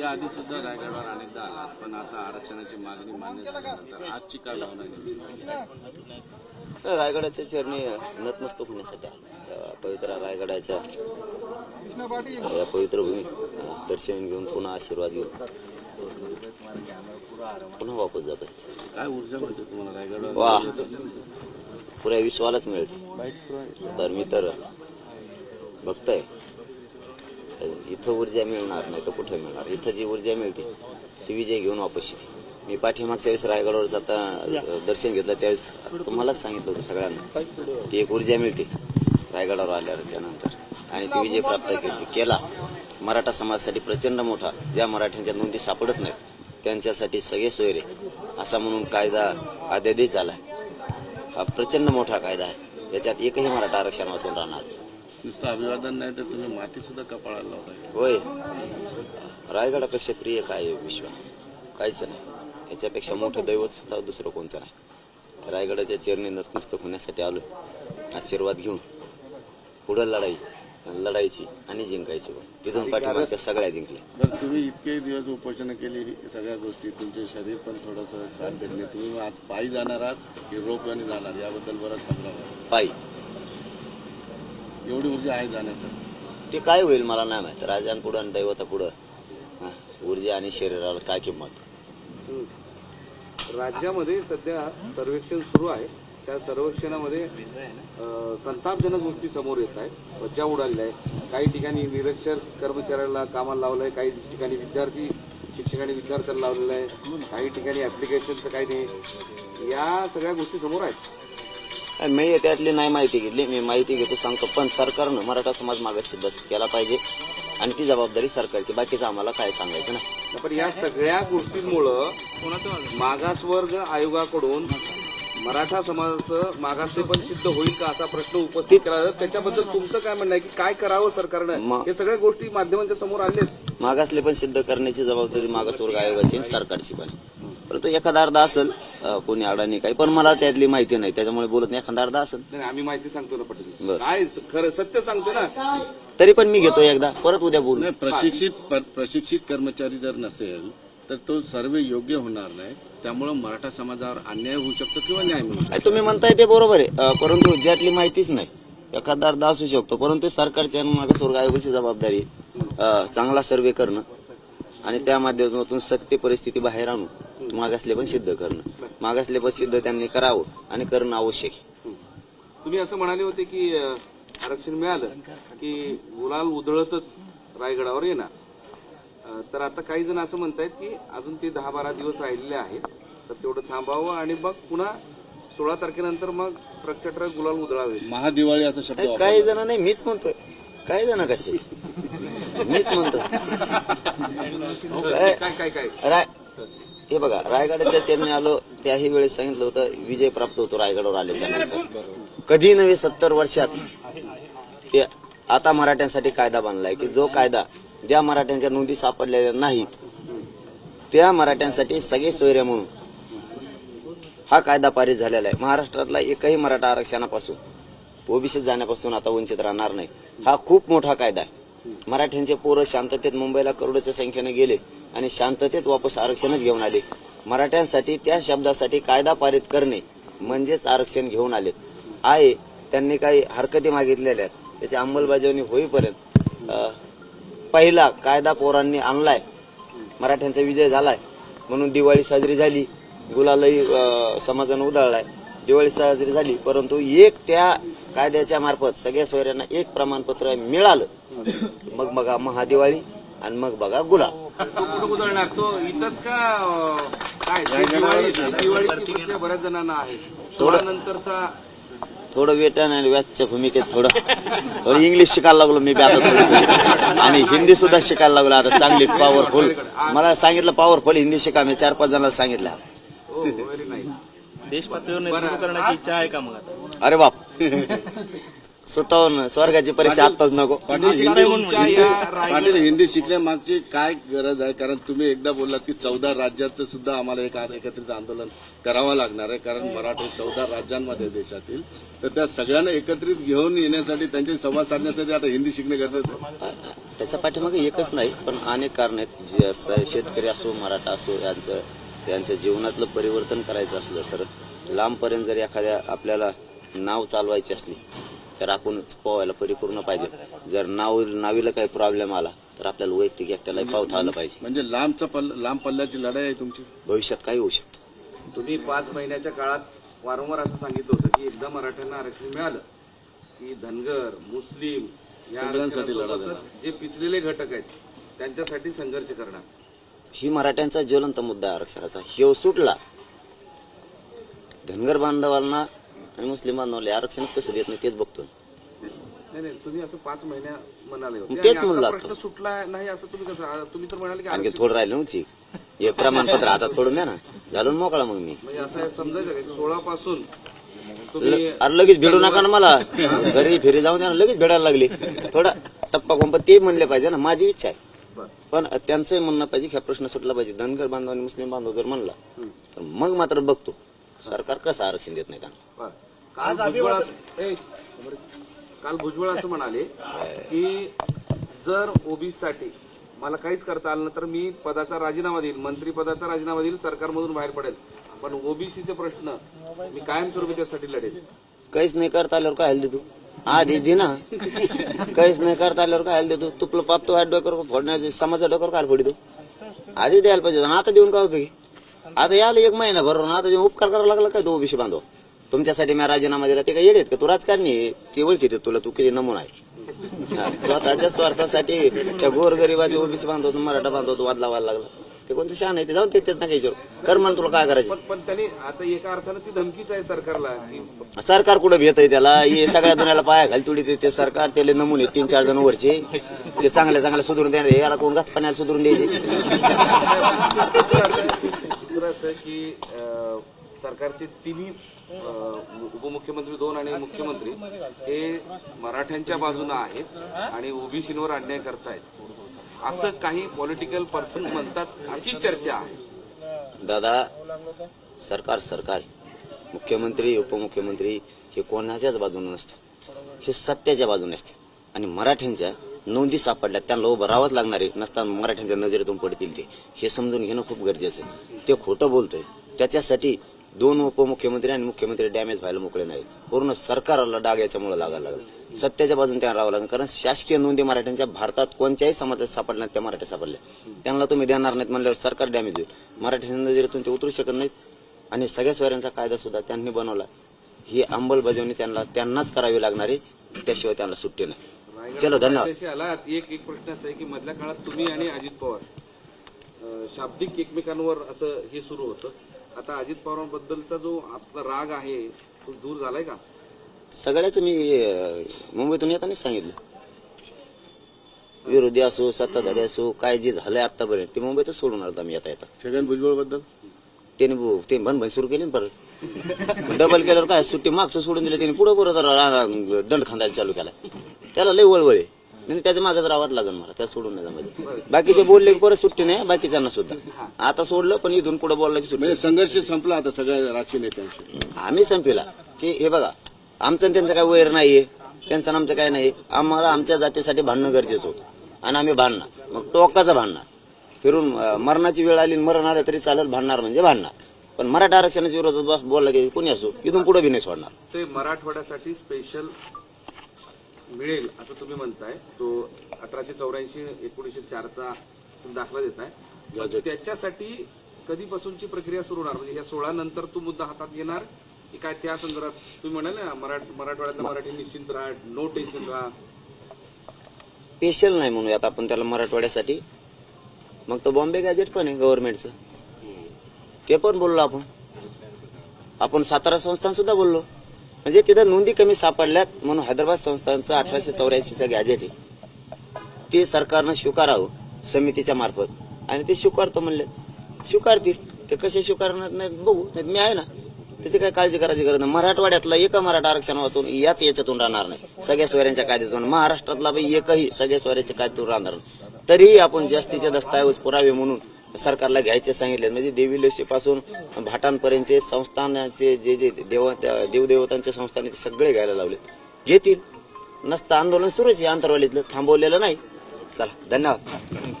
याआधी सुद्धा रायगडवर अनेकदा आलात पण आता आरक्षणाची मागणी मान्य झाल्यानंतर आजची काय भावना आहे? तर रायगडाच्या चरणी नतमस्तक होण्यासाठी आलो. या पवित्र रायगडाच्या या पवित्र भूमीत अं, दर्शन घेऊन पुन्हा आशीर्वाद घेऊन पुन्हा वापस जातो काय ऊर्जा मिळते तुम्हाला रायगडवर? वा. पुऱ्या विश्वालाच मिळते. तर मी तर बघताय इथं ऊर्जा मिळणार नाही तर कुठे मिळणार? इथं जी ऊर्जा मिळते ती विजय घेऊन वापस येते. मी पाठीमागच्या वेळेस रायगडावर जाता दर्शन घेतलं त्यावेळेस तुम्हालाच सांगितलं होतं सगळ्यांना ती एक ऊर्जा मिळते रायगडावर आल्यावर त्यानंतर आणि ती विजय प्राप्त केली केला. मराठा समाजासाठी प्रचंड मोठा ज्या मराठ्यांच्या नोंदी सापडत नाहीत त्यांच्यासाठी सगळे सोयरे. असा म्हणून कायदा अध्यादेश झाला हा प्रचंड मोठा कायदा आहे. याच्यात एकही मराठा आरक्षण वाचून राहणार नाही. नुसतं अभिवादन नाही तर तुम्ही माती सुद्धा कपाळाला लावताय. होय. रायगडापेक्षा प्रिय काय आहे विश्व? काहीच नाही. याच्यापेक्षा मोठं दैवत सुद्धा दुसरं कोणचं नाही. तर रायगडाच्या चरणी नतमस्तक होण्यासाठी आलो आशीर्वाद घेऊन. पुढं लढाई. लढायची आणि जिंकायची तिथून पाठीमागच्या सगळ्या जिंकल्या. बरं तुम्ही इतके दिवस उपोषण केली सगळ्या गोष्टी. तुमचे शरीर पण थोडंसं साथ तुम्ही आज पायी जाणार आहात की रोपवानी जाणार. याबद्दल बराच संग्राम आहे पायी. एवढी ऊर्जा आहे जाण्याचं. ते काय होईल मला नाही माहीत. राजान पुढं आणि दैवता पुढं हा, ऊर्जा आणि शरीराला काय किंमत? राज्यामध्ये सध्या सर्वेक्षण सुरू आहे. त्या सर्वेक्षणामध्ये अ, संतापजनक गोष्टी समोर येत आहेत. मज्जा उडालेल्या आहे. काही ठिकाणी निरक्षर कर्मचाऱ्याला कामाला लावलं आहे काही ठिकाणी विद्यार्थी शिक्षकांनी विद्यार्थ्याला लावलेलं आहे. काही ठिकाणी ऍप्लिकेशनचं काही नाही. या सगळ्या गोष्टी समोर आहेत. मी त्यातली नाही माहिती घेतली मी माहिती घेतो सांगतो. पण सरकारनं मराठा समाज मागास सिद्ध केला पाहिजे आणि ती जबाबदारी सरकारची. बाकीचं आम्हाला काय सांगायचं नाही पण या सगळ्या गोष्टींमुळं मागासवर्ग आयोगाकडून मराठा समाजाचं मागासले पण सिद्ध होईल का असा प्रश्न उपस्थित केला जातो? त्याच्याबद्दल तुमचं काय म्हणणं आहे? की काय करावं सरकारनं? हे सगळ्या गोष्टी माध्यमांच्या समोर आलेत. मागासले पण सिद्ध करण्याची जबाबदारी मागासवर्ग आयोगाची सरकारची पण. परंतु एखादा अर्धा असेल अं, कोणी अडाणी काही पण मला त्यातली माहिती नाही त्याच्यामुळे बोलत नाही. एखादा अर्धा असेल. नाही आम्ही माहिती सांगतो ना पटेल. बरं. काय स- खरं सत्य सांगतो ना. तरी पण मी घेतो एकदा. परत उद्या बोलू. नाही प्रशिक्षित प- प्रशिक्षित कर्मचारी जर नसेल तर तो सर्वे योग्य होणार नाही. त्यामुळे मराठा समाजावर अन्याय होऊ शकतो किंवा न्याय मिळू शकतो. आणि तुम्ही म्हणताय ते बरोबर आहे. अं, परंतु ज्यातली माहितीच नाही. एखादा अर्धा असू शकतो. परंतु सरकारच्या आणि मागासवर्ग आयोगाची जबाबदारी आहे. अं, चांगला सर्वे करणं आणि त्या माध्यमातून सत्य परिस्थिती बाहेर आणून मागासले पण सिद्ध करणं. मागासले पण सिद्ध त्यांनी करावं आणि करणं आवश्यक आहे. तुम्ही असं म्हणाले होते की अं, आरक्षण मिळालं की गुलाल उधळतच रायगडावर येणार. अं, तर आता काही जण असं म्हणतायत की अजून ते दहा बारा दिवस राहिलेले आहेत तर तेवढं थांबावं आणि मग पुन्हा सोळा तारखेनंतर मग प्रचंड गुलाल उधळावे महादिवाळी असा शब्द नाही. काही जण नाही मीच म्हणतोय. काही जण कसे? मीच म्हणतो काय काय काय? राय हे बघा रायगडाच्या चेन्नई आलो त्याही वेळेस सांगितलं होतं विजय प्राप्त होतो रायगडावर आल्याच्यानंतर. कधी नव्हे सत्तर वर्षात. ते आता मराठ्यांसाठी कायदा बांधलाय की जो कायदा ज्या मराठ्यांच्या नोंदी सापडलेल्या नाहीत त्या मराठ्यांसाठी सगळे सोयरे म्हणून हा कायदा पारित झालेला आहे. महाराष्ट्रातला एकही मराठा आरक्षणापासून ओबीसी जाण्यापासून आता वंचित राहणार नाही. हा खूप मोठा कायदा आहे. मराठ्यांचे पोरं शांततेत मुंबईला करोडोच्या संख्येने गेले आणि शांततेत वापस आरक्षणच घेऊन आले. मराठ्यांसाठी त्या शब्दासाठी कायदा पारित करणे म्हणजेच आरक्षण घेऊन आले. आहे त्यांनी काही हरकती मागितलेल्या आहेत. त्याची अंमलबजावणी होईपर्यंत पहिला कायदा पोरांनी आणलाय. मराठ्यांचा विजय झालाय. म्हणून दिवाळी साजरी झाली. गुलालही समाजानं उधळलाय. दिवाळी साजरी झाली परंतु एक त्या कायद्याच्या मार्फत सगळ्या सोयऱ्यांना एक प्रमाणपत्र मिळालं. मग बघा महादिवाळी आणि मग बघा गुलाल तो कुठं तो इथंच का अं, काय ते दिवाळी दिवाळीची इच्छा बऱ्याच जणांना आहे सोळा नंतरचा थोडं वेटन आणि व्याजच्या भूमिकेत थोडं थोडं इंग्लिश शिकायला लागलो मी बी आता थोडं. थोडं. आणि हिंदी सुद्धा शिकायला लागलो आता चांगली पॉवरफुल मला सांगितलं पॉवरफुल हिंदी शिका मी चार पाच जणांना सांगितलं हो व्हेरी नाईस देश पातळीवर नेतृत्व करण्याची इच्छा आहे का मग आता? अरे बाप. स्वतःहून स्वर्गाची परीक्षा आत्ताच नको. पाटील हिंदी पाटील हिंदी शिकण्यामागची काय गरज आहे? कारण तुम्ही एकदा बोललात की चौदा राज्याचं सुद्धा आम्हाला एक आज एकत्रित आंदोलन करावं लागणार आहे. कारण मराठी चौदा राज्यांमध्ये देशातील तर त्या सगळ्यांना एकत्रित घेऊन येण्यासाठी त्यांचे संवाद साधण्यासाठी आता हिंदी शिकणे गरजेचं आहे. त्याच्या पाठीमागे एकच नाही पण अनेक कारण आहेत. जे स- शेतकरी असो मराठा असो यांचं त्यांच्या जीवनातलं परिवर्तन करायचं असलं तर लांबपर्यंत जर एखाद्या आपल्याला नाव चालवायची असली तर आपणच पोहायला परिपूर्ण पाहिजे. जर नाव नावीला काही प्रॉब्लेम आला तर आपल्याला वैयक्तिक एकट्याला पावता आलं पाहिजे. म्हणजे लांबचा पल्ला लांब पल्ल्याची लढाई आहे तुमची? भविष्यात काही होऊ शकतं. तुम्ही पाच महिन्याच्या काळात वारंवार असं सांगितलं होतं की एकदा मराठ्यांना आरक्षण मिळालं की धनगर मुस्लिम या सगळ्यांसाठी लढा आरक्षणासोबतच जे पिचलेले घटक आहेत त्यांच्यासाठी संघर्ष करणार. ही मराठ्यांचा ज्वलंत मुद्दा आहे आरक्षणाचा. ह्यो सुटला. धनगर बांधवांना आणि मुस्लिम बांधवांना आरक्षण कसं देत नाही तेच बघतो नाही नाही तुम्ही असं पाच महिन्या म्हणाले होते. तेच आणि म्हणलं आता आता. प्रश्न सुटला नाही असं तुम्ही कसं आ- तुम्ही तर म्हणाले की आणखी आरक्षण- थोडं राहिलं नव्हती हे प्रमाणपत्र हातात पडून द्या ना. झालं ना मोकळा मग मी. म्हणजे असं समजायचं का? सोळा पासून तुम्ही ल- अरे लगेच भेटू नका ना मला. घरी फिरी जाऊन द्या ना लगेच भेटायला लागली. थोडा टप्पा कोंप ते म्हणले पाहिजे ना माझी इच्छा आहे. बरं. पण त्यांचंही म्हणणं पाहिजे की हा प्रश्न सुटला पाहिजे. धनगर बांधव आणि मुस्लिम बांधव जर म्हणला तर मग मात्र बघतो. सरकार कसं आरक्षण देत नाही त्यांना? बरं. काल भुजबळ असं- ए, काल भुजबळ असं म्हणाले की जर ओबीसी साठी मला काहीच करता आलं नाही तर मी पदाचा राजीनामा देईल मंत्री पदाचा राजीनामा देईल सरकारमधून बाहेर पडेल. पण ओबीसीचे प्रश्न मी कायमस्वरूपी त्यासाठी लढेल. काहीच नाही करता आल्यावर काय हाल देतो आधी दे ना. काहीच नाही करता आल्यावर काय हाल देतो तुपलं पापतो हात डोक्यावर फोडण्याचे समाजा डोक्यावर काय फोडितो आधी द्यायला पाहिजे आणि आता देऊन काय उपयोगी आता याला एक महिना भरून आता उपकार करायला लागला काय तो ओबीसी बांधव? तुमच्यासाठी मी राजीनामा दिला ते काय येडेत का? तू राजकारणी आहे? ते ओळखीते तुला तू किती नमुना आहे. हा, स्वतःच्या स्वार्थासाठी त्या गोरगरीबाचे ओबीसी बांधवतो मराठा बांधवतो वाद लावायला लागला. ते कोणतं शान आहे ते जाऊन ते तेच नका विचारू? कर म्हण तुला काय करायचं? पण पण त्यांनी आता एका अर्थानं ती धमकीच आहे सरकारला. की सरकार कुठं भेट आहे त्याला? हे सगळ्या दुनियाला पाया घाल तुडी ते- ते सरकार त्याला नमुने तीन चार जण वरचे. ते चांगल्या चांगल्या सुधरून देणार याला कोण गाच पाण्याला सुधरून द्यायचे? दुसरं असं की सरकारचे तिन्ही उपमुख्यमंत्री दोन आणि मुख्यमंत्री हे मराठ्यांच्या बाजूने आहेत आणि ओबीसीवर अन्याय करतायत. असं काही पॉलिटिकल पर्सन म्हणतात अशी चर्चा आहे. दादा सरकार सरकार मुख्यमंत्री उपमुख्यमंत्री हे कोणाच्याच बाजूने नसतं. हे सत्याच्या बाजूने असते. आणि मराठ्यांच्या नोंदी सापडल्या. त्यांना उभं राहावंच लागणार आहे. नसताना मराठ्यांच्या नजरेतून पडतील ते. हे समजून घेणं खूप गरजेचं ते खोटं बोलतंय. त्याच्यासाठी दोन उपमुख्यमंत्री आणि मुख्यमंत्री डॅमेज व्हायला मोकळे नाही पूर्ण सरकारला डाग याच्यामुळे लागायला लागला. सत्याच्या बाजूने त्यांना राहावं लागेल. कारण शासकीय नोंदी मराठ्यांच्या भारतात कोणत्याही समाजात सापडल्या त्या मराठ्या सापडल्या. त्यांना तुम्ही देणार नाहीत म्हणल्यावर सरकार डॅमेज होईल. मराठ्यांच्या नजरेतून ते उतरू शकत नाहीत. आणि सगळ्या स्वरांचा कायदा सुद्धा त्यांनी बनवला. ही अंमलबजावणी त्यांना त्यांनाच करावी लागणार आहे. त्याशिवाय त्यांना सुट्टी नाही. चलो धन्यवाद. रायगड आला एक एक प्रश्न असा आहे की मधल्या काळात तुम्ही आणि अजित पवार शाब्दिक एकमेकांवर असं हे सुरू होतं. आता अजित पवारांबद्दलचा जो आपला राग आहे तो दूर झालाय का? सगळ्याच मी मुंबईतून येतानाच सांगितलं. विरोधी असो सत्ताधारी असो काय जे झालंय आतापर्यंत ते मुंबईतच सोडून आलो आम्ही येता येता छगन भुजबळबद्दल? त्याने ते भन भन सुरू केली ना परत. डबल केल्यावर काय सुट्टी मागचं सोडून दिलं त्याने पुढे पुढे दंड खांदायला चालू केला. त्याला लय वळवळ. आहे नाही त्याच्यामागे राहावं लागेल मला त्या सोडून नाही जमायचं. बाकीचे बोलले की परत सुट्टी नाही बाकीच्यांना सुद्धा. आता सोडलं पण इथून पुढे बोललं की सुट्टी म्हणजे संघर्ष संपला आता सगळ्या राजकीय नेत्यांशी? आम्ही संपला. की हे बघा आमचं आणि त्यांचं काय वैर नाहीये त्यांचं आमचं काय नाही. आम्हाला आमच्या जातीसाठी भांडणं गरजेचं होतं. आणि आम्ही भांडणार. मग टोकाचं भांडणार. फिरून मरणाची वेळ आली मरण आलं तरी चालेल भांडणार म्हणजे भांडणार. पण मराठा आरक्षणाच्या विरोधात बस बोलला की कोणी असो इथून पुढे बी नाही सोडणार. ते मराठवाड्यासाठी स्पेशल मिळेल असं तुम्ही म्हणताय. तो अठराशे चौऱ्याऐंशी एकोणीशे चारचा तुम्ही दाखला देताय. त्याच्यासाठी कधीपासूनची प्रक्रिया सुरू होणार? म्हणजे या सोळा नंतर तो मुद्दा हातात घेणार? की काय त्या संदर्भात तुम्ही म्हणाले ना मराठ मराठवाड्यातल्या मराठी निश्चिंत राहा नो टेन्शन राहा. स्पेशल नाही म्हणूयात आपण त्याला मराठवाड्यासाठी. मग तो बॉम्बे गॅजेट पण आहे गव्हर्नमेंटचं ते पण बोललो आपण. आपण सातारा संस्थान सुद्धा बोललो. म्हणजे तिथं नोंदी कमी सापडल्यात म्हणून हैदराबाद संस्थानचं अठराशे चौऱ्याऐंशीचं गॅजेट आहे. ते सरकारनं स्वीकारावं समितीच्या मार्फत. आणि ते स्वीकारतो म्हणले. स्वीकारतील. ते कसे स्वीकारणार नाहीत बघू. नाही मी आहे ना. त्याची काय काळजी करायची गरज नाही. मराठवाड्यातला एका मराठा आरक्षण वाचून याच याच्यातून राहणार नाही. सगळ्या स्वरांच्या कायद्यातून. महाराष्ट्रातला बाई एकही सगळ्या स्वराच्या कायद्यातून राहणार नाही. तरीही आपण जास्तीचे दस्तावेज पुरावे म्हणून सरकारला घ्यायचे सांगितले. म्हणजे देवी लसीपासून भाटांपर्यंतचे संस्थानाचे जे जे देव देवदेवतांचे संस्थान ते सगळे घ्यायला लावलेत. घेतील. नसतं आंदोलन सुरूच आहे अंतरवालीतलं. थांबवलेलं नाही. चला धन्यवाद.